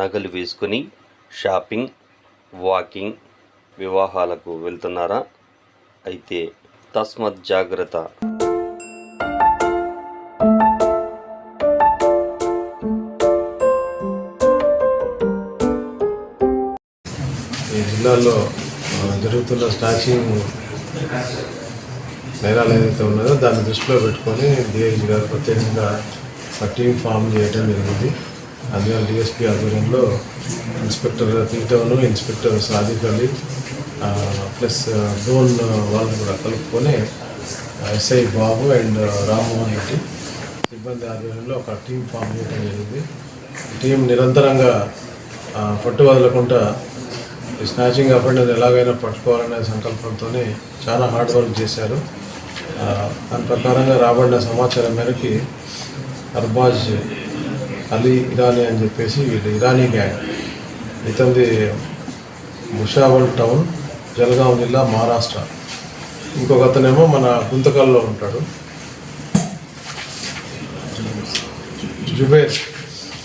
నగలు వేసుకుని shopping walking వివాహాలకు వెళ్తున్నారా? అయితే తస్మత్ జాగ్రత్త. ఈ జిల్లాలో జరుగుతున్న స్టాచింగ్ నేరాలు ఏదైతే ఉన్నదో దాన్ని దృష్టిలో పెట్టుకొని డిఐజీ గారు ప్రత్యేకంగా ఒక టీం ఫామ్ చేయడం జరిగింది. అందువల్ల డిఎస్పీ ఆధ్వర్యంలో ఇన్స్పెక్టర్ తీటవను ఇన్స్పెక్టర్ సాదిక్ అలీ ప్లస్ డోన్ వాళ్ళని కూడా కలుపుకొని ఎస్ఐ బాబు అండ్ రామ్మోహన్ రెడ్డి సిబ్బంది ఆధ్వర్యంలో ఒక టీం ఫామ్ చేయడం జరిగింది. టీం నిరంతరంగా పట్టువదలకుండా పట్టు ఈ స్నాచింగ్ అఫెండర్ ఎలాగైనా పట్టుకోవాలనే సంకల్పంతో చాలా హార్డ్ వర్క్ చేశారు. దాని ప్రకారంగా రాబడిన సమాచారం మేరకి అర్బాజ్ అలీ ఇరానీ అని చెప్పేసి వీళ్ళు ఇరానీ గ్యాంగ్ ఇతంది భుషావల్ టౌన్ జలగాం జిల్లా మహారాష్ట్ర. ఇంకొక అతనేమో మన గుంతకల్లో ఉంటాడు. జుబేర్.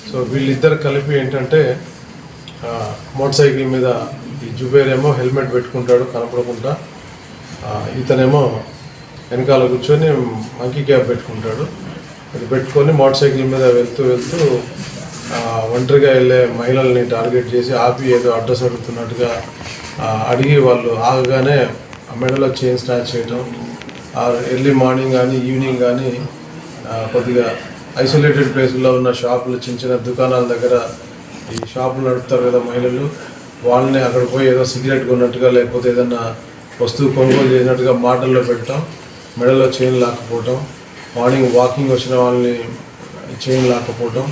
సో వీళ్ళిద్దరు కలిపి ఏంటంటే మోటార్ సైకిల్ మీద ఈ జుబేర్ ఏమో హెల్మెట్ పెట్టుకుంటాడు కనపడకుండా. ఇతనేమో వెనకాల కూర్చొని మంకీ క్యాప్ పెట్టుకుంటాడు. అది పెట్టుకొని మోటార్ సైకిల్ మీద వెళ్తూ వెళ్తూ ఒంటరిగా వెళ్ళే మహిళల్ని టార్గెట్ చేసి ఆపి ఏదో అడ్రస్ అడుగుతున్నట్టుగా అడిగి వాళ్ళు ఆగగానే ఆ మెడలో చైన్ స్నాచ్ చేయటం ఎర్లీ మార్నింగ్ కానీ ఈవినింగ్ కానీ కొద్దిగా ఐసోలేటెడ్ ప్లేస్లో ఉన్న షాపులు చిన్న చిన్న దుకాణాల దగ్గర ఈ షాపులు నడుపుతారు కదా మహిళలు వాళ్ళని అక్కడ పోయి ఏదో సిగరెట్ కొన్నట్టుగా లేకపోతే ఏదన్నా వస్తువు కొనుగోలు చేసినట్టుగా మాటల్లో పెట్టడం మెడలో చైన్ లాక్కపోవటం మార్నింగ్ వాకింగ్ వచ్చిన వాళ్ళని చైన్ లాక్కపోవటం.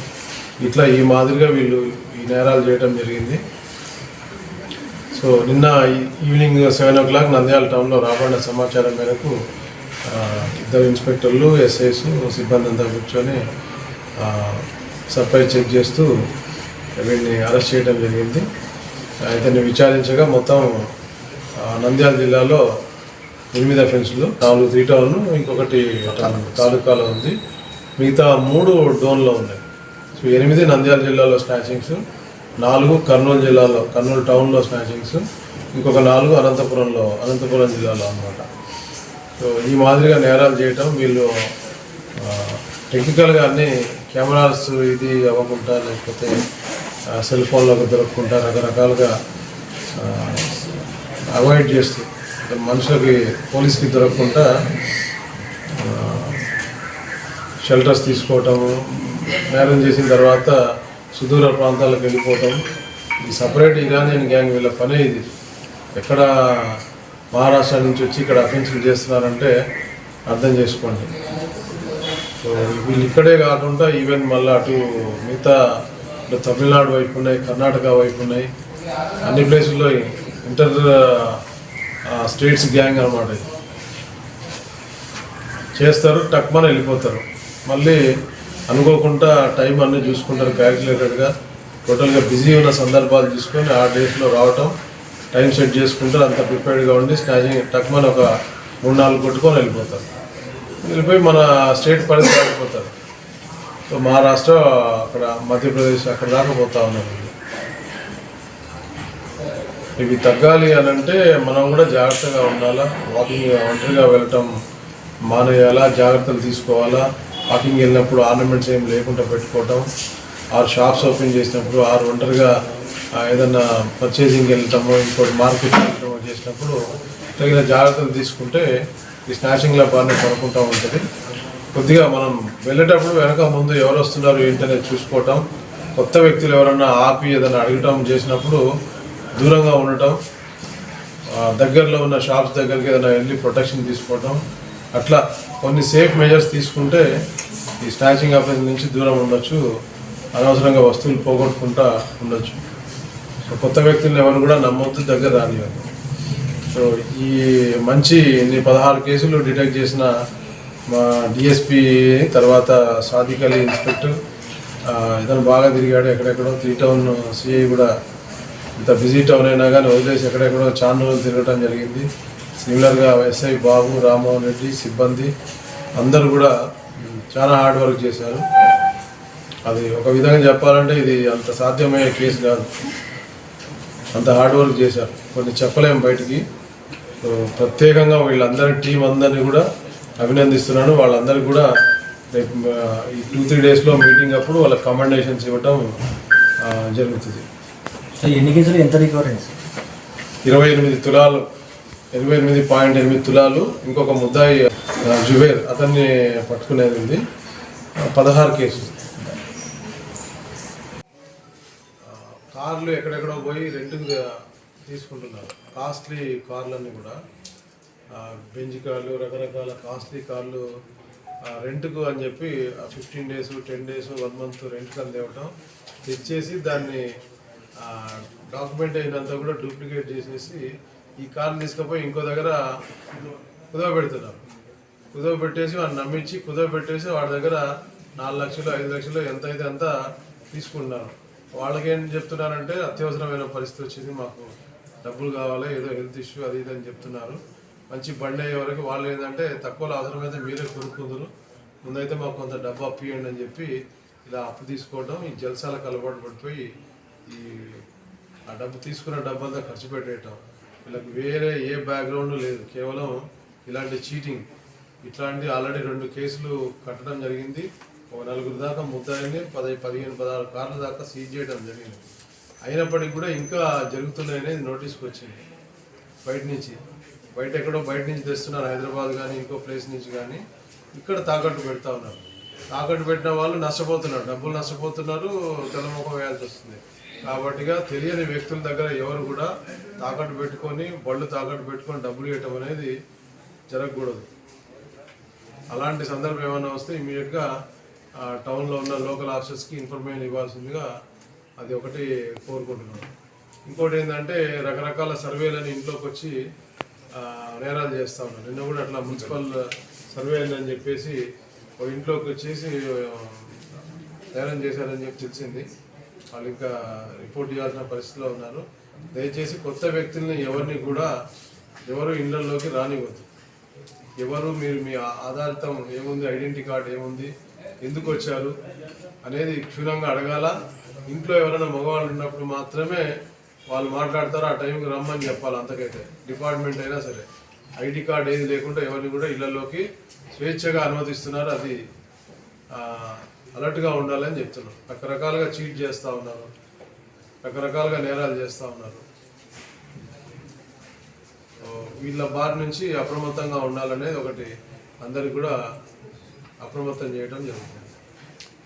ఇట్లా ఈ మాదిరిగా వీళ్ళు ఈ నేరాలు చేయడం జరిగింది. సో నిన్న evening seven o'clock Nandyal టౌన్లో రాబడిన సమాచారం మేరకు ఇద్దరు ఇన్స్పెక్టర్లు ఎస్ఐస్ సిబ్బంది అంతా కూర్చొని సప్లై చెక్ చేస్తూ వీడిని అరెస్ట్ చేయడం జరిగింది. ఇతన్ని విచారించగా మొత్తం నంద్యాల జిల్లాలో ఎనిమిది అఫెన్సులు నాలుగు త్రీ టౌన్ ఇంకొకటి తాలూకాలో ఉంది. మిగతా మూడు డోన్లో ఉన్నాయి. సో ఎనిమిది నంద్యాల జిల్లాలో స్నాచింగ్స్ నాలుగు కర్నూలు జిల్లాలో కర్నూలు టౌన్లో స్నాచింగ్స్ ఇంకొక నాలుగు అనంతపురంలో అనంతపురం జిల్లాలో అన్నమాట. సో ఈ మాదిరిగా నేరాలు చేయటం వీళ్ళు టెక్నికల్గా అన్ని కెమెరాస్ ఇది అవ్వకుండా లేకపోతే సెల్ ఫోన్లకు దొరకకుండా రకరకాలుగా అవాయిడ్ చేస్తూ మనుషులకి పోలీస్కి దొరకకుండా షెల్టర్స్ తీసుకోవటము మ్యారేజ్ చేసిన తర్వాత సుదూర ప్రాంతాలకు వెళ్ళిపోవటం. ఈ సపరేట్ ఇరానియన్ గ్యాంగ్ వీళ్ళ పనే ఇది. ఎక్కడ మహారాష్ట్ర నుంచి వచ్చి ఇక్కడ అఫెన్సులు చేస్తున్నారంటే అర్థం చేసుకోండి. సో వీళ్ళు ఇక్కడే కాకుండా ఈవెన్ మళ్ళీ అటు మిగతా తమిళనాడు వైపు ఉన్నాయి కర్ణాటక వైపు ఉన్నాయి. అన్ని ప్లేసుల్లో ఇంటర్ స్టేట్స్ గ్యాంగ్ అనమాట ఇది. చేస్తారు టక్మని వెళ్ళిపోతారు. మళ్ళీ అనుకోకుండా టైం అన్నీ చూసుకుంటారు క్యాలిక్యులేటెడ్గా. టోటల్గా బిజీ ఉన్న సందర్భాలు చూసుకొని ఆ డేస్లో రావటం టైం సెట్ చేసుకుంటారు అంత ప్రిపేర్డ్గా ఉండి స్నాచింగ్ టక్మని ఒక మూడు నాలుగు కొట్టుకొని వెళ్ళిపోతారు. వెళ్ళిపోయి మన స్టేట్ పరిధి దాటిపోతారు సో మహారాష్ట్ర అక్కడ మధ్యప్రదేశ్ అక్కడ దాకా పోతా ఉన్నారు ఇవి తగ్గాలి అని అంటే మనం కూడా జాగ్రత్తగా ఉండాలా? వాకింగ్ ఒంటరిగా వెళ్ళటం మానేయాలా? జాగ్రత్తలు తీసుకోవాలా? వాకింగ్ వెళ్ళినప్పుడు ఆర్నమెంట్స్ ఏం లేకుండా పెట్టుకోవటం? ఆరు షాప్స్ ఓపెన్ చేసినప్పుడు ఆరు ఒంటరిగా ఏదన్నా పర్చేసింగ్ వెళ్ళటము ఇంకోటి మార్కెట్ వెళ్ళటము చేసినప్పుడు తగిన జాగ్రత్తలు తీసుకుంటే ఈ స్నాచింగ్ల బాగానే పడుకుంటూ ఉంటుంది. కొద్దిగా మనం వెళ్ళేటప్పుడు వెనక ముందు ఎవరు వస్తున్నారు ఏంటనేది చూసుకోవటం. కొత్త వ్యక్తులు ఎవరన్నా ఆపి ఏదైనా అడగటం చేసినప్పుడు దూరంగా ఉండటం దగ్గరలో ఉన్న షాప్స్ దగ్గరికి ఏదైనా వెళ్ళి ప్రొటెక్షన్ తీసుకోవటం అట్లా కొన్ని సేఫ్ మెజర్స్ తీసుకుంటే ఈ స్నాచింగ్ ఆఫీస్ నుంచి దూరం ఉండొచ్చు అనవసరంగా వస్తువులు పోగొట్టుకుంటా ఉండొచ్చు. సో కొత్త వ్యక్తులను ఎవరు కూడా నమ్మొద్దు దగ్గర రానివ్వదు సో ఈ మంచి ఇన్ని పదహారు కేసులు డిటెక్ట్ చేసిన మా డిఎస్పి తర్వాత సాదికలి ఇన్స్పెక్టర్ ఇతను బాగా తిరిగాడు ఎక్కడెక్కడో త్రీ టౌన్ సిఐ కూడా ఇంత బిజీ టౌన్ అయినా కానీ వదిలేసి ఎక్కడెక్కడ చాలా రోజులు తిరగటం జరిగింది. సిమిలర్గా ఎస్ఐ బాబు రామ్మోహన్ రెడ్డి సిబ్బంది అందరూ కూడా చాలా హార్డ్ వర్క్ చేశారు. అది ఒక విధంగా చెప్పాలంటే ఇది అంత సాధ్యమయ్యే కేసు కాదు. అంత హార్డ్ వర్క్ చేశారు. కొన్ని చెప్పలేం బయటికి. ప్రత్యేకంగా వీళ్ళందరి టీం అందరినీ కూడా అభినందిస్తున్నాను. వాళ్ళందరికీ కూడా రేపు ఈ టూ త్రీ డేస్లో మీటింగ్ అప్పుడు వాళ్ళకి కమెండేషన్స్ ఇవ్వటం జరుగుతుంది. ఎన్ని కేసులు ఎంత రికవరీ ఇరవై ఎనిమిది తులాలు ఇరవై ఎనిమిది పాయింట్ ఎనిమిది తులాలు ఇంకొక ముద్దాయి ఆ, జుబేర్ అతన్ని పట్టుకునేది ఉంది. పదహారు కేసులు కార్లు ఎక్కడెక్కడో పోయి రెంట్కి తీసుకుంటున్నారు. కాస్ట్లీ కార్లన్నీ కూడా. బెంజ్ కార్లు రకరకాల కాస్ట్లీ కార్లు రెంట్కు అని చెప్పి fifteen days ten days one month రెంట్కి అని తేవటం తెచ్చేసి దాన్ని డాక్యుమెంట్ అయినంత కూడా డూప్లికేట్ చేసేసి ఈ కార్ తీసుకుపోయి ఇంకో దగ్గర కుదవ పెడుతున్నారు కుదవ పెట్టేసి వాడిని నమ్మించి కుదవ పెట్టేసి వాడి దగ్గర నాలుగు లక్షలు ఐదు లక్షలు ఎంత అయితే అంత తీసుకుంటున్నారు వాళ్ళకి ఏం చెప్తున్నారంటే అత్యవసరమైన పరిస్థితి వచ్చింది మాకు డబ్బులు కావాలి ఏదో హెల్త్ ఇష్యూ అది ఇది అని చెప్తున్నారు. మంచి బండి అయ్యే వరకు వాళ్ళు ఏంటంటే తక్కువలో అవసరమైతే మీరే కొనుక్కుందరు. ముందైతే మాకు కొంత డబ్బు అప్పియండి అని చెప్పి ఇలా అప్పు తీసుకోవడం ఈ జల్సాలకు అలవాటు పడిపోయి ఈ ఆ డబ్బు తీసుకున్న డబ్బంతా ఖర్చు పెట్టేయటం. వీళ్ళకి వేరే ఏ బ్యాక్గ్రౌండ్ లేదు. కేవలం ఇలాంటి చీటింగ్ ఇట్లాంటి ఆల్రెడీ రెండు కేసులు కట్టడం జరిగింది. ఒక నలుగురు దాకా ముద్దాయిని పది పదిహేను పదహారు కార్ల దాకా సీజ్ చేయడం జరిగింది. అయినప్పటికీ కూడా ఇంకా జరుగుతున్నాయనేది నోటీస్కి వచ్చింది బయట నుంచి. బయట ఎక్కడో బయట నుంచి తెస్తున్నారు. హైదరాబాద్ కానీ ఇంకో ప్లేస్ నుంచి కానీ ఇక్కడ తాకట్టు పెడతా ఉన్నారు. తాకట్టు పెట్టిన వాళ్ళు నష్టపోతున్నారు. డబ్బులు నష్టపోతున్నారు. తెల్లముఖం వేయాల్సి వస్తుంది. కాబట్టిగా తెలియని వ్యక్తుల దగ్గర ఎవరు కూడా తాకట్టు పెట్టుకొని బళ్ళు తాకట్టు పెట్టుకొని డబ్బులు ఇవ్వటం అనేది జరగకూడదు. అలాంటి సందర్భం ఏమైనా వస్తే ఇమీడియట్గా టౌన్లో ఉన్న లోకల్ ఆఫీసర్స్కి ఇన్ఫర్మేషన్ ఇవ్వాల్సిందిగా అది ఒకటి కోరుకుంటున్నాను. ఇంకోటి ఏంటంటే రకరకాల సర్వేలని ఇంట్లోకి వచ్చి నేరాలు చేస్తూ ఉన్నారు. నిన్న కూడా అట్లా మున్సిపల్ సర్వే అని చెప్పేసి ఇంట్లోకి వచ్చేసి నేరం చేశారని చెప్పి తెలిసింది. వాళ్ళు ఇంకా రిపోర్ట్ చేయాల్సిన పరిస్థితిలో ఉన్నారు. దయచేసి కొత్త వ్యక్తుల్ని ఎవరిని కూడా ఎవరు ఇళ్ళలోకి రానివ్వద్దు. ఎవరు మీరు మీ ఆధారితం ఏముంది ఐడెంటిటీ కార్డ్ ఏముంది ఎందుకు వచ్చారు అనేది క్షుణ్ణంగా అడగాల. ఇంట్లో ఎవరైనా మగవాళ్ళు ఉన్నప్పుడు మాత్రమే వాళ్ళు మాట్లాడతారు ఆ టైంకి రమ్మని చెప్పాలి అంతకైతే. డిపార్ట్మెంట్ అయినా సరే. ఐడి కార్డ్ ఏది లేకుండా ఎవరిని కూడా ఇళ్ళలోకి స్వేచ్ఛగా అనుమతిస్తున్నారు. అది అలర్ట్గా ఉండాలని చెప్తున్నాం రకరకాలుగా చీట్ చేస్తూ ఉన్నారు. రకరకాలుగా నేరాలు చేస్తూ ఉన్నారు. వీళ్ళ బారి నుంచి అప్రమత్తంగా ఉండాలనేది ఒకటి అందరికి కూడా అప్రమత్తం చేయడం జరుగుతుంది.